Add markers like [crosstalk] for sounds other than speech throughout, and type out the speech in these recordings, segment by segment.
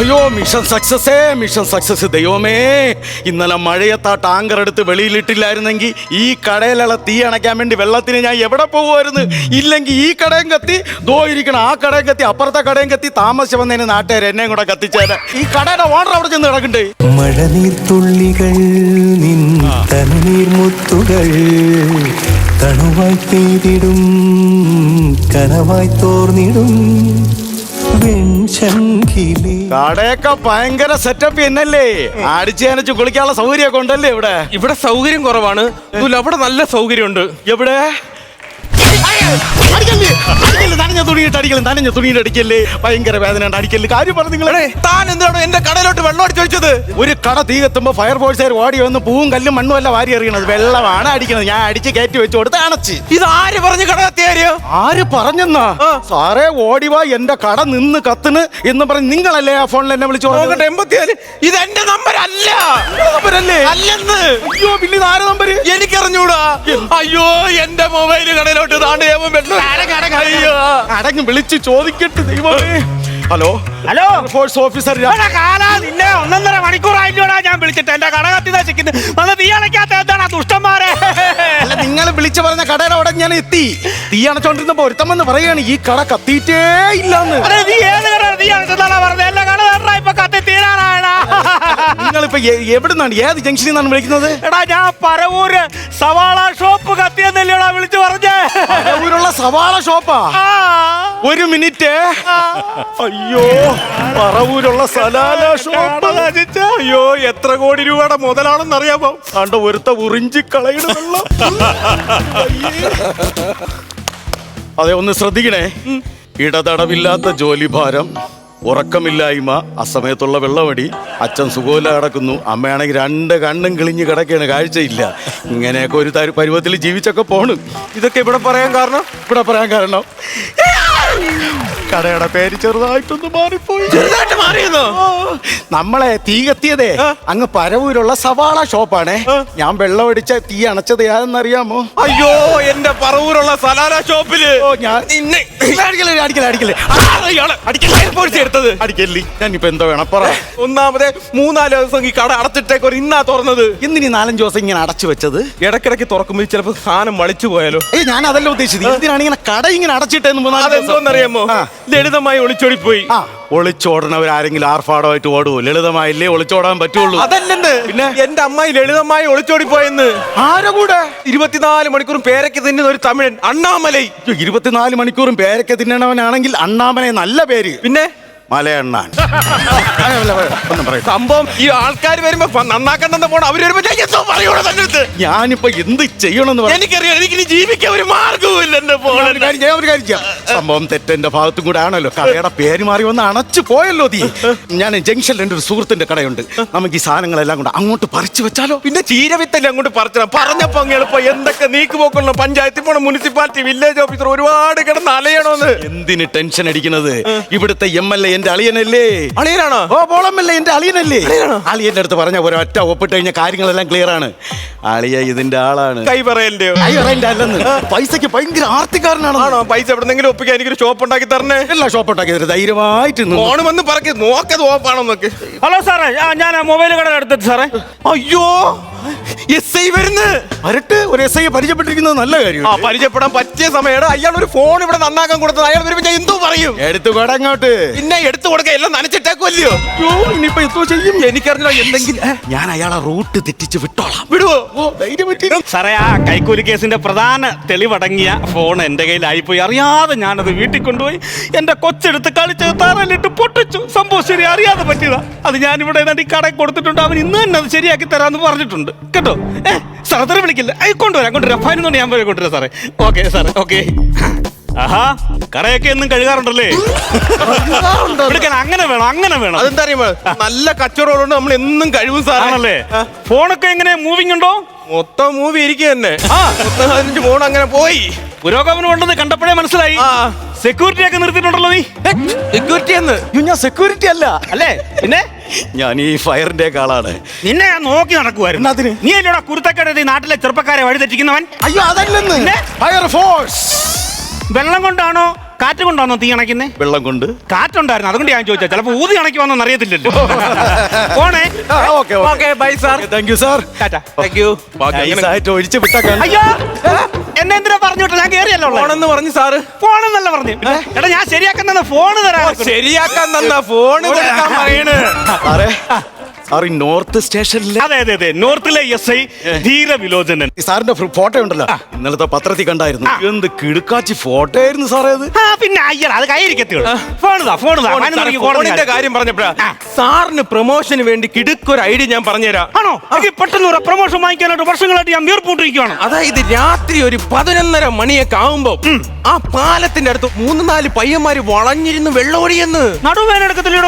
അയ്യോ mission സക്സസേ mission success ദൈവമേ. ഇന്നലെ മഴയത്ത് ആ ടാങ്കർ എടുത്ത് വെളിയിലിട്ടില്ലായിരുന്നെങ്കിൽ ഈ കടയിലുള്ള തീ അണയ്ക്കാൻ വേണ്ടി വെള്ളത്തിന് ഞാൻ എവിടെ പോകുമായിരുന്നു ഇല്ലെങ്കിൽ ഈ കടയും കത്തി ദോ ഇരിക്കണം ആ കടയും കത്തി അപ്പുറത്തെ കടയും കത്തി താമസിച്ച് വന്നതിന് നാട്ടുകാർ എന്നെയും കൂടെ കത്തിച്ചേരാ ഈ കടയുടെ ഓണർ അവിടെ ചെന്ന് കിടക്കണ്ടേ? മഴനീർത്തുള്ളികൾ നിൻ തനനീർമുത്തുകൾ തണുവായി പെയ്തിടും കനവായി തോർന്നിടും. കടയൊക്കെ ഭയങ്കര സെറ്റപ്പ് എന്നല്ലേ അടിച്ചു അനച്ച് കുളിക്കാനുള്ള സൗകര്യമൊക്കെ ഉണ്ടല്ലേ ഇവിടെ? ഇവിടെ സൗകര്യം കുറവാണ്. അവിടെ നല്ല സൗകര്യമുണ്ട്. എവിടെ? അടിക്കല്ലേ? അടിക്കല്ലേ? നനഞ്ഞ തുണിയിട്ട് അടിക്കല്ലേ? നനഞ്ഞ തുണിയിട്ട് അടിക്കല്ലേ? ഭയങ്കര വേദന ഉണ്ട്. കാര്യം പറഞ്ഞു നിങ്ങളെ താൻ എന്താണ് എന്റെ കടയിലോട്ട് വെള്ളം അടിച്ചു വെച്ചത് ഒരു കട തീ കത്തുമ്പോ ഫയർഫോഴ്സുകാർ ഓടി വന്ന് പൂവും കല്ലും മണ്ണും എല്ലാം വാരി എറിയണത്. വെള്ളമാണ് അടിക്കണത് ഞാൻ അടിച്ച് കയറ്റി വെച്ചു കൊടുത്ത് അണച്ച്. ഇത് ആര് പറഞ്ഞു കട കത്തിയാരിയോ ആര് പറഞ്ഞെന്നാ. സാറേ ഓടിവാ എന്റെ കട നിന്ന് കത്തിന് എന്ന് പറഞ്ഞ് നിങ്ങളല്ലേ ആ ഫോണിൽ എന്നെ വിളിച്ചു നോക്കട്ടെ എൺപത്തിയാൽ ഇത് എന്റെ നമ്പർ അല്ല നമ്പരല്ലേ? അല്ലെന്ന്. അയ്യോ പിന്നെ ആരെ നമ്പർ എനിക്കറിഞ്ഞൂടാ. അയ്യോ എന്റെ മൊബൈൽ കടയിലോട്ട് താണ്ട് വെള്ളം അയ്യോ. അടങ്ങ് വിളിച്ച് ചോദിക്കട്ടെ ദൈവമേ. ഹലോ? ഹലോ? ഫോഴ്സ് ഓഫീസർ നിന്നെ ഒന്നൊന്നര മണിക്കൂറായില്ലോടാ ഞാൻ വിളിച്ചിട്ട്. എന്റെ കട കത്തി വന്ന് തീ അണയ്ക്കാത്ത എന്താണ് ദുഷ്ടന്മാരെ? അല്ല നിങ്ങൾ വിളിച്ചു പറഞ്ഞ കടയുടെ അവിടെ ഞാൻ എത്തി. തീ അണച്ചോണ്ടിരുന്നപ്പോ ഒരുത്തം വന്ന് പറയാണ് ഈ കട കത്തിയിട്ടേ ഇല്ലെന്ന്. നീ ഏത് കട തീ അണച്ചെന്നാണ് പറഞ്ഞത്? എന്റെ കട തരണ ഇപ്പൊ കത്തി തീരാനായടാ നിങ്ങളിപ്പോ എ- എവിടുന്നാണ് ഏത് ജംഗ്ഷനിൽ നിന്നാണ് വിളിക്കുന്നത്? എടാ ഞാൻ പരവൂര് സവാള ഷോപ്പ് കത്തിയെന്നല്ലേടാ വിളിച്ചു പറഞ്ഞേ. ഊരുള്ള സവാള ഷോപ്പാ. ഒരു മിനിറ്റ്. അയ്യോ പറവൂരുള്ള സലാല ഷോപ്പ്. അയ്യോ എത്ര കോടി രൂപയുടെ മുതലാണെന്ന് അറിയാമോ കണ്ട ഒരുത്ത ഉറിഞ്ചി കളയണമല്ല അതെ ഒന്ന് ശ്രദ്ധിക്കണേ. ഇടതടവില്ലാത്ത ജോലിഭാരം. ഉറക്കമില്ലായ്മ അസമയത്തുള്ള വെള്ളമടി അച്ഛൻ സുഖമില്ല കിടക്കുന്നു അമ്മയാണെങ്കിൽ രണ്ട് കണ്ണും കിളിഞ്ഞ് കിടക്കുകയാണ് കാഴ്ചയില്ല. ഇങ്ങനെയൊക്കെ ഒരു പരുവത്തിൽ ജീവിച്ചൊക്കെ പോണു. ഇതൊക്കെ ഇവിടെ പറയാൻ കാരണം? ഇവിടെ പറയാൻ കാരണം? കടയുടെ പേര് ചെറുതായിട്ടൊന്ന് മാറിപ്പോയി. ചെറുതായിട്ട് മാറിയെന്നോ? നമ്മളെ തീ കത്തിയതേ അങ്ങ് പരവൂരുള്ള സവാള ഷോപ്പാണേ. ഞാൻ വെള്ളം അടിച്ച തീ അണച്ചത് യാതെന്നറിയാമോ അയ്യോ എന്റെ പറവൂരുള്ള സലാല ഷോപ്പിൽ. എടുത്തത്. അടിക്കല്ലേ ഞാനിപ്പോ എന്തോ വേണം പറ. ഒന്നാമത് മൂന്നാൽ ദിവസം ഈ കട അടച്ചിട്ടേക്ക് ഒരു ഇന്നാ തുറന്നത്. ഇന്നിനി നാലഞ്ച് ദിവസം ഇങ്ങനെ അടച്ചു വെച്ചത്? ഇടക്കിടക്ക് തുറക്കുമ്പോൾ ചിലപ്പോ സാധനം വളിച്ചു പോയാലോ? ഏ ഞാൻ അതല്ല ഉദ്ദേശിച്ചത് എന്തിനാണ് ഇങ്ങനെ കട ഇങ്ങനെ അടച്ചിട്ടേന്ന് മൂന്നാൽ ദിവസം? അതെന്തോന്നറിയാമോ ആ. ലളിതമായി ഒളിച്ചോടി പോയി ആരെങ്കിലും ഒളിച്ചോടണവരാരെങ്കിലും ആർഭാടമായിട്ട് ഓടുവോ? ലളിതമായില്ലേ ഒളിച്ചോടാൻ പറ്റുള്ളൂ. അതല്ലെന്ന്. പിന്നെ? എന്റെ അമ്മായി ലളിതമായി ഒളിച്ചോടി പോയെന്ന് ആരോ കൂടെ? ഇരുപത്തിനാല് മണിക്കൂറും പേരയ്ക്ക് തിന്നുന്ന ഒരു തമിഴൻ അണ്ണാമലൈ. ഇരുപത്തിനാല് മണിക്കൂറും പേരയ്ക്ക് തിന്നണവനാണെങ്കിൽ അണ്ണാമലൈ നല്ല പേര്. പിന്നെ? മലയണ്ണാൻ. ഒന്നും പറയട്ടെ സംഭവം ഈ ആൾക്കാർ വരുമ്പോ നന്നാക്കണ്ടെന്ന് പോണ അവർ വരുമ്പോ ഞാൻ എന്തോ പറയൂടെ തന്നെ അടുത്ത് ഞാനിപ്പോ എന്ത് ചെയ്യണമെന്ന് പറ എനിക്കറിയാം എനിക്ക് ജീവിക്കാൻ ഒരു മാർഗവും ഇല്ല എന്റെ ഒരു ഫോണിൽ കാര്യം ചെയ്യാം, ഒരു കാര്യം ചെയ്യാം. സംഭവം തെറ്റെന്റെ ഭാഗത്തും കൂടെ ആണല്ലോ. കടയുടെ പേര് മാറി വന്ന് അണച്ചു പോയല്ലോ തീ ഞാൻ ജംഗ്ഷനിൽ എന്റെ ഒരു സുഹൃത്തിന്റെ കടയുണ്ട്. നമുക്ക് ഈ സാധനങ്ങളെല്ലാം കൂടെ അങ്ങോട്ട് പറിച്ചു വെച്ചാലോ? പിന്നെ ചീരവിത്തല്ലേ അങ്ങോട്ട് പറിച്ചാ പറഞ്ഞപ്പോ അങ്ങ് എളുപ്പം. എന്തൊക്കെ നീക്കുപോക്കുള്ള പഞ്ചായത്തിൽ പോണ മുനിസിപ്പാലിറ്റി വില്ലേജ് ഓഫീസർ ഒരുപാട് കിടന്ന് അലയണോന്ന്. എന്തിന് ടെൻഷൻ അടിക്കുന്നത്? ഇവിടുത്തെ എം എൽ എ എന്റെ അളിയനല്ലേ? അളിയനാണോ? ഓ പോളമല്ലേ എന്റെ അളിയനല്ലേ? അളിയന്റെ അടുത്ത് പറഞ്ഞ ഒരൊറ്റ ഒപ്പിട്ട് കഴിഞ്ഞ കാര്യങ്ങളെല്ലാം ക്ലിയർ ആണ്. അളിയ ഇതിന്റെ ആളാണ്. കൈ പറയല്ലേ? കൈ എന്റെ അല്ലെന്ന് പൈസക്ക് ഭയങ്കര ആർത്തിക്കാരനാണോ ആണോ? പൈസ എവിടെന്നെങ്കിലും ഒപ്പിക്കാൻ എനിക്കൊരു ഷോപ്പ് ഉണ്ടാക്കി തരണേ? എല്ലാ ഷോപ്പ് ഉണ്ടാക്കി തരും. ധൈര്യമായിട്ട് ഓണം ഫോണ് വന്ന് പറക്കി നോക്കത് ഓപ്പാണോന്നൊക്കെ ഹലോ സാറേ ഞാൻ മൊബൈൽ കട എടുത്തിട്ട് സാറേ. അയ്യോ! എസ് ഐ വരുന്നു. വരട്ട് ഒരു എസ് ഐ പരിചയപ്പെട്ടിരിക്കുന്നത് നല്ല കാര്യം. ആ പരിചയപ്പെടാൻ പറ്റിയ സമയമാണ് അയാൾ ഒരു ഫോൺ ഇവിടെ നന്നാക്കാൻ കൊടുത്തത്. അയാൾ വരുമ്പോ ഞാൻ എന്തോ പറയും. എടുത്തു കടങ്ങോട്ട് പിന്നെ എടുത്തു കൊടുക്ക എല്ലാം നനച്ചിട്ടേക്കുമല്ലയോ ഇനിയിപ്പോ എന്തോ ചെയ്യും? എനിക്കറിഞ്ഞോ എന്തെങ്കിലും ഞാൻ അയാളെ റൂട്ട് തെറ്റിച്ച് വിട്ടോളാം. വിടുവോ? ഓ ധൈര്യം പറ്റി. സാറേ ആ കൈക്കൂലി കേസിന്റെ പ്രധാന തെളിവടങ്ങിയ ഫോൺ എന്റെ കയ്യിലായിപ്പോയി. അറിയാതെ ഞാനത് വീട്ടിൽ കൊണ്ടുപോയി എന്റെ കൊച്ചെടുത്ത് കളിച്ച് തറലിട്ട് പൊട്ടിച്ചു. സംഭവം ശരി അറിയാതെ പറ്റിയതാ. അത് ഞാൻ ഇവിടെ ഈ കടയിൽ കൊടുത്തിട്ടുണ്ട്. അവൻ ഇന്ന് തന്നെ അത് ശരിയാക്കി തരാമെന്ന് പറഞ്ഞിട്ടുണ്ട്. കേട്ടോ? ഏ അത്ര വിളിക്കില്ല. ഐ കൊണ്ടുവരാം കൊണ്ടുവരാം. ഫൈനൊന്നും ഞാൻ പോയി കൊണ്ടുവരാം സാറേ. ഓക്കെ സാറേ ഓക്കെ. ആഹാ കറയൊക്കെ എന്നും കഴുകാറുണ്ടല്ലേ? എടുക്കാൻ അങ്ങനെ വേണം അങ്ങനെ വേണം. അതെന്താ അറിയുമോ നല്ല കച്ചവടമുണ്ട് നമ്മൾ എന്നും കഴിവും സാറാണല്ലേ ഫോണൊക്കെ എങ്ങനെ മൂവിങ് ഉണ്ടോ? മൊത്തം മൂവി ഇരിക്കുക തന്നെ ആ. മൊത്തം പതിനഞ്ച് ഫോൺ അങ്ങനെ പോയി. പുരോഗമനം ഉണ്ടെന്ന് കണ്ടപ്പോഴേ മനസ്സിലായി. സെക്യൂരിറ്റി ഒക്കെ നിർത്തിയിട്ടുണ്ടല്ലോ നീ. സെക്യൂരിറ്റി എന്ന്? ഞാൻ സെക്യൂരിറ്റി അല്ല. അല്ലേ? പിന്നെ? ഞാൻ ഈ ഫയറിന്റെ കാളാണ് ആളാണ്. നിന്നെ ഞാൻ നോക്കി നടക്കുവായിരുന്നു. അതിന്? നീ അല്ലടാ കുരുത്തക്കേട് ഈ നാട്ടിലെ ചെറുപ്പക്കാരെ വഴിതെറ്റിക്കുന്നവൻ. അയ്യോ അതല്ലെന്ന്. ഫയർ ഫോഴ്സ് വെള്ളം കൊണ്ടാണോ കാറ്റ് കൊണ്ടാണോ തീ അണയ്ക്കുന്നേ? വെള്ളം കൊണ്ട്. കാറ്റുണ്ടായിരുന്നു. അതുകൊണ്ട് ഞാൻ ചോദിച്ചാ ചിലപ്പോൾ ഊതി അണയ്ക്കുവാന്നോ അറിയത്തില്ലല്ലോ. പോണേ. Okay okay. Bye sir thank you sir thank you ഒഴിച്ച് വിട്ടേക്കാൻ അയ്യോ എന്നെ എന്തിനാ പറഞ്ഞു വിട്ടോ ഞാൻ കേറിയല്ലോ. ഫോണെന്ന് പറഞ്ഞു സാറ് ഫോണെന്നല്ല പറഞ്ഞു. എടാ ഞാൻ ശരിയാക്കാൻ ശരിയാക്കുന്ന ഫോണ് തരാം. ശരിയാക്കാൻ തന്ന ഫോൺ പറയണേ. പറയണ് സാറേ നോർത്ത് സ്റ്റേഷനിലെ അതെ അതെ അതെ. നോർത്തിലെ എസ് ഐ ധീര വിലോചനൻ ഈ സാറിന്റെ ഫോട്ടോ ഉണ്ടല്ലോ. ഇന്നലത്തെ പത്രത്തിൽ കണ്ടായിരുന്നു. എന്ത് കിടുക്കാച്ചി ഫോട്ടോ ആയിരുന്നു സാറേ അത്? ആ പിന്നെ അയ്യടാ അത് കയ്യിരിക്കത്തുള്ളൂ ഫോണുതാ ഫോണുതാ ഫോണിന്റെ കാര്യം പറഞ്ഞപ്പോഴാ സാറിന് പ്രൊമോഷന് വേണ്ടി കിടുക്കൊരു ഐഡിയ ഞാൻ പറഞ്ഞുതരാം. ആണോ? എനിക്ക് പെട്ടെന്ന് ഒരു പ്രൊമോഷൻ വാങ്ങിക്കാനായിട്ട് വർഷങ്ങളായിട്ട് ഞാൻ വീർപ്പൂട്ടിരിക്കുകയാണ് അതായത് രാത്രി ഒരു പതിനൊന്നര മണിയൊക്കെ ആവുമ്പോ ആ പാലത്തിന്റെ അടുത്ത് മൂന്ന് നാല് പയ്യന്മാര് വളഞ്ഞിരുന്ന്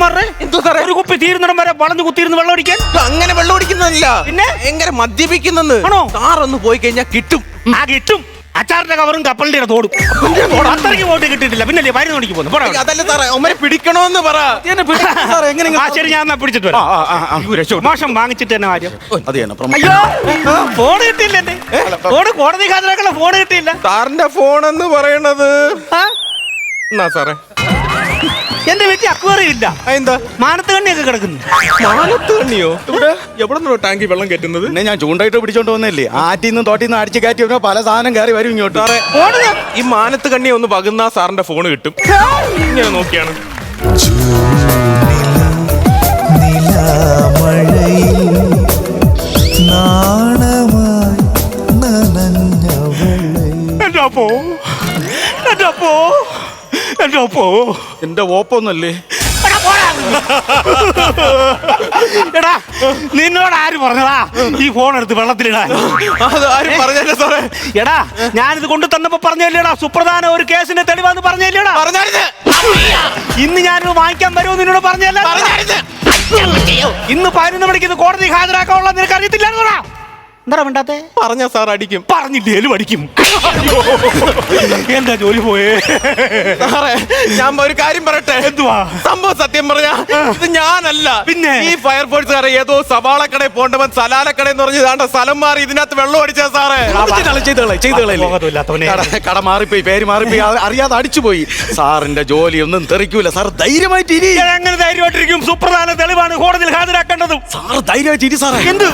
മാറേ എന്തോ സാറേ? ഒരു കുപ്പി തീരുന്നിടം വരെ വളഞ്ഞു കുത്തിയിരുന്ന് വെള്ളം അടിക്കാൻ അങ്ങനെ വെള്ളമൊടിക്കുന്നതല്ല പിന്നെ? എങ്ങനെ മദ്യപിക്കുന്നെന്ന് ആണോ? കാറൊന്ന് പോയി കഴിഞ്ഞാൽ കിട്ടും. ആ കിട്ടും. അച്ചാറിന്റെ കവറും കപ്പലിന്റെ തോടും അത്രയ്ക്ക് വോട്ട് കിട്ടിയിട്ടില്ല. പിന്നെ മരുന്ന് മണിക്ക് പോകുന്നു പോടാ. അതല്ല സാറേ ഒമ്മനെ പിടിക്കണോന്ന് പറ. സാറേ എങ്ങനെ ആ ശരി ഞാൻ എന്നാ പിടിച്ചിട്ട് വരാം. ആ, ആ, ആ. മോശം വാങ്ങിച്ചിട്ട് തന്നെ കാര്യം. അത് തന്നെ പ്രമോ- അയ്യോ ഫോൺ കിട്ടിയില്ല എന്റെ ഫോൺ കോടതി ഹാജരാക്കുള്ള ഫോൺ കിട്ടിയില്ല. സാറിന്റെ ഫോൺ എന്ന് പറയണത്. ആ? എന്നാ സാറേ? എന്റെ വീട്ടിൽ അക്വേറിയം ഇല്ല. എന്താ മാനത്ത് കണ്ണിയൊക്കെ കിടക്കുന്നു. മാനത്ത് കണ്ണിയോ? ഇവിടെ എവിടെ നിന്നോ ടാങ്കി വെള്ളം കെട്ടുന്നത് പിന്നെ ഞാൻ ചൂണ്ടായിട്ട് പിടിച്ചോണ്ട് വന്നല്ലേ ആറ്റിൽ നിന്നും തോട്ടിൽ നിന്ന് അടിച്ച് കയറ്റി വരുമ്പോ പല സാധനം കയറി വരും ഇങ്ങോട്ട്. സാറേ ഈ മാനത്ത് കണ്ണി ഒന്ന് പകുന്ന സാറിന്റെ ഫോൺ കിട്ടും. ഇങ്ങനെ നോക്കിയാണ്. എന്റെ അപ്പോ എന്റെ അപ്പോ. എന്റെ ഒപ്പോ എന്റെ ഓപ്പൊന്നല്ലേ? എടാ, നിന്നോട് ആര് പറഞ്ഞതാ? ഈ ഫോൺ എടുത്ത് വെള്ളത്തിലിടാൻ. അത് ആരും പറഞ്ഞല്ലേ സാറേ? എടാ ഞാനിത് കൊണ്ടു തന്നപ്പോ പറഞ്ഞല്ലേടാ. സുപ്രധാന ഒരു കേസിന്റെ തെളിവാന്ന് പറഞ്ഞല്ലേടാ. പറഞ്ഞായിരുന്നു. ഇന്ന് ഞാനിത് വാങ്ങിക്കാൻ വരുമോ നിന്നോട് പറഞ്ഞല്ലേ ഇന്ന് പതിനൊന്ന് മണിക്ക് ഇത് കോടതി ഹാജരാക്കാനുള്ള നിനക്ക് അറിയത്തില്ലായിരുന്നോടാ. എന്താ മിണ്ടാത്തെ? പറഞ്ഞ സാർ അടിക്കും. പറഞ്ഞില്ലേലും അടിക്കും. എന്താ ജോലി പോയേ? സാറേ ഞാൻ ഒരു കാര്യം പറയട്ടെ? എന്തുവാ? സംഭവം സത്യം പറഞ്ഞ ഇത് ഞാനല്ല. പിന്നെ? ഈ ഫയർഫോഴ്സുകാരെ ഏതോ സവാളക്കടയിൽ പോണ്ടവൻ സലാലക്കട എന്ന് പറഞ്ഞ് ഇതാണ്ട സ്ഥലം മാറി ഇതിനകത്ത് വെള്ളം അടിച്ചാ സാറേ. കട കട മാറിപ്പോയി പേര് മാറിപ്പോയി അറിയാതെ അടിച്ചുപോയി. സാറിന്റെ ജോലി ഒന്നും തെറിക്കൂല. സാർ ധൈര്യമായിട്ട് ഇരി. ഞാൻ എങ്ങനെ ധൈര്യമായിട്ടിരിക്കും. സുപ്രധാന തെളിവാണ് കോടതിയിൽ ഹാജരാക്കേണ്ടത്. സാർ ധൈര്യമായിട്ട് ഇരി സാറേ. എന്ത്?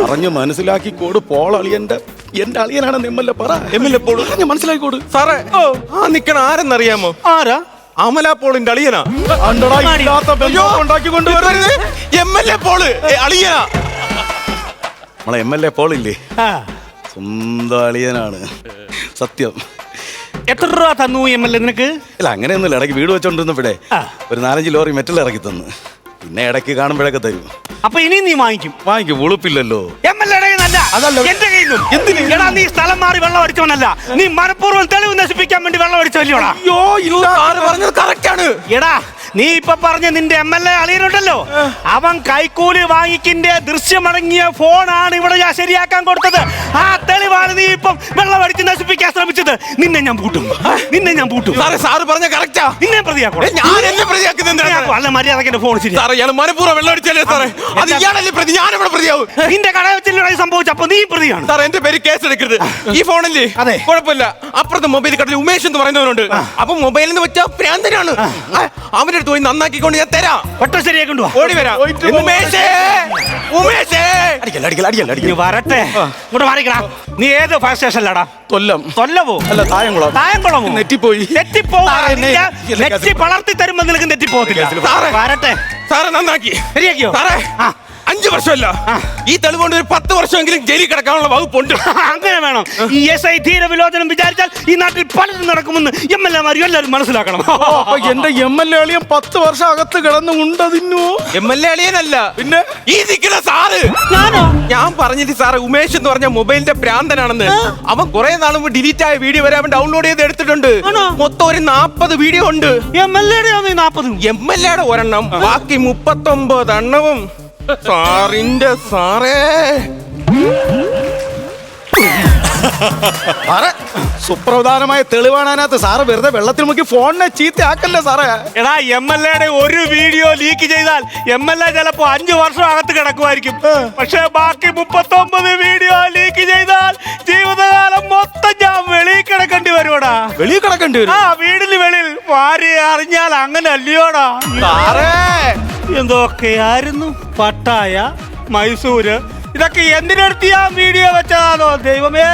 പറഞ്ഞു മനസ്സിലാക്കി കോട് പോളളിയന്റെ എന്റെ അളിയനാണെന്ന് എം എൽ എ പറ എം എൽ എ പോൾ സാറേ ആ. നിക്കണ ആരെന്നറിയാമോ? ആരാ? അമല പോളിന്റെ അളിയനാ. എം എൽ എ പോൾ അളിയനാ. നമ്മളെ എം എൽ എ പോളില്ലേ. സ്വന്തം അളിയനാണ്. സത്യം. എത്ര രൂപ തന്നു എം എൽ എ നിനക്ക്? ഇല്ല അങ്ങനെയൊന്നുമില്ല. ഇടയ്ക്ക് വീട് വെച്ചോണ്ടിരുന്നപ്പോഴേ ഇവിടെ. ഒരു നാലഞ്ച് ലോറി മെറ്റൽ ഇറക്കി തന്നു. പിന്നെ ഇടയ്ക്ക് കാണുമ്പോഴൊക്കെ തരും. അപ്പൊ ഇനി നീ വാങ്ങിക്കും. വാങ്ങിക്കും. ഉളുപ്പില്ലല്ലോ. എം എൽ എയുടെ അതല്ല. എന്റെ കയ്യിൽ നിന്നും. എടാ നീ സ്ഥലം മാറി വെള്ളം അടിച്ചവനല്ല. നീ മനഃപൂർവം തെളിവ് നശിപ്പിക്കാൻ വേണ്ടി വെള്ളം അടിച്ചല്ലോടാ അയ്യോ ഇല്ല. പറഞ്ഞത് കറക്റ്റ് ആണ്. എടാ നീ ഇപ്പൊ പറഞ്ഞ നിന്റെ എം എൽ എ അളിയനുണ്ടല്ലോ. അവൻ കൈക്കൂലി വാങ്ങിക്കിന്റെ ദൃശ്യമടങ്ങിയ ഫോണാണ് ഇവിടെ ഞാൻ ശരിയാക്കാൻ കൊടുത്തത്. ആ തെളിവാണ് നീ ഇപ്പം വെള്ളം അടിച്ച് നശിപ്പിക്കാൻ ശ്രമിച്ചത്. നിന്നെ ഞാൻ പൂട്ടും. നിന്നെ ഞാൻ പൂട്ടും. സാറേ സാറ് പറഞ്ഞ കറക്റ്റാ നിന്നെ പ്രതിയാക്കും. ഞാൻ എന്നെ പ്രതിയാക്കുന്നത് അല്ല മര്യാദയ്ക്ക് എന്റെ ഫോൺ ശരി സാറേ ഇയാൾ മനഃപൂർവം വെള്ളം അടിച്ചല്ലേ സാറേ? അത് ഇയാളല്ലേ പ്രതി? ഞാൻ ഇവിടെ പ്രതിയാവും നിന്റെ കട വെച്ചില്ല സംഭവിച്ചപ്പോ നീ പ്രതിയാണ്. സാർ എന്റെ പേര് കേസ് എടുക്കരുത്. ഈ ഫോണല്ലേ? അതെ. കുഴപ്പമില്ല. അപ്പുറത്തെ മൊബൈൽ കടയിൽ ഉമേഷ് എന്ന് പറയുന്നവനുണ്ട്. അപ്പൊ മൊബൈലിൽ നിന്ന് വെച്ച ഭ്രാന്തനാണ് ആ, അവന്റെ അടുത്ത് പോയി നന്നാക്കിക്കൊണ്ട് ഞാൻ തരാം. ഒറ്റ ശരിയാക്കണ്ടു ഓടി വരാം. ഉമേഷേ ഉമേഷേ. അടിക്കല്ല അടിക്കല്ല അടിക്കല്ല നീ അടിക്കല്ല വരട്ടെ. ഇവിടെ മാറിക്കടാ. നീ ഏത് ഫയർ സ്റ്റേഷനിലാടാ കൊല്ലം. കൊല്ലമോ അല്ല തായംകുളം. തായംകുളമോ? നെറ്റിപ്പോയി. നെറ്റിപ്പോവാ. സാറേ, എന്നെ- നിന്റെ നെറ്റി വളർത്തി തരുമ്പോ നിനക്ക് നെറ്റിപ്പോകത്തില്ല. വരട്ടെ. സാറെ നന്നാക്കി. ശരിയാക്കിയോ? സാറേ. ആ. അഞ്ചു വർഷമല്ല. ഈ തെളിവുകൊണ്ട് ഒരു പത്ത് വർഷമെങ്കിലും ജയിലിൽ കിടക്കാനുള്ള വകുപ്പുണ്ട് [laughs] അങ്ങനെ വേണം. ഈ എസ് ഐ ധീര വിലോചനം വിചാരിച്ചാൽ ഈ നാട്ടിൽ പലരും നടക്കുമെന്ന് എം എൽ എമാർ എല്ലാവരും മനസ്സിലാക്കണം. [laughs] അപ്പൊ എന്റെ എം എൽ എ അളിയൻ പത്ത് വർഷം അകത്ത് കിടന്ന് ഉണ്ടതിന്നു എം എൽ എ അളിയനല്ല. പിന്നെ? ഈ നിൽക്കുന്ന സാറ്. ഞാനോ? ഞാൻ പറഞ്ഞിട്ട് സാറ് ഉമേഷ് എന്ന് പറഞ്ഞ മൊബൈലിന്റെ ഭ്രാന്തനാണെന്ന്. അവൻ കുറെ നാൾ മുമ്പ് ഡിലീറ്റ് ആയ വീഡിയോ വരെ അവൻ ഡൗൺലോഡ് ചെയ്ത് എടുത്തിട്ടുണ്ട്? മൊത്തം ഒരു നാപ്പത് വീഡിയോ ഉണ്ട്. എം എൽ എയുടെ ഒരെണ്ണം ബാക്കി മുപ്പത്തൊമ്പത് എണ്ണവും. സാറിന്റെ സാറേ. സാറേ സുപ്രധാനമായ തെളിവാണ് അതിനകത്ത്. സാറ് വെറുതെ വെള്ളത്തിൽ മുക്കി ഫോണിനെ ചീത്തയാക്കല്ലേ സാറേ? എടാ എം എൽ എയുടെ ഒരു വീഡിയോ ലീക്ക് ചെയ്താൽ എം എൽ എ ചിലപ്പോ അഞ്ചു വർഷം അകത്ത് കിടക്കുമായിരിക്കും പക്ഷെ ബാക്കി മുപ്പത്തൊമ്പത് വീഡിയോ ലീക്ക് ചെയ്താൽ ജീവിതകാലം മൊത്തം ഞാൻ വെളിയിൽ കിടക്കേണ്ടി വരുവാടാ. വെളിയിൽ കിടക്കേണ്ടി വരും? ആ വീടിന് വെളിയിൽ. ഭാര്യ അറിഞ്ഞാൽ അങ്ങനെ അല്ലയോടാ സാറേ എന്തൊക്കെയായിരുന്നു? പട്ടായ മൈസൂര് ഇതൊക്കെ എന്തിനടുത്ത് വീഡിയോ വെച്ചതാണോ ദൈവമേ!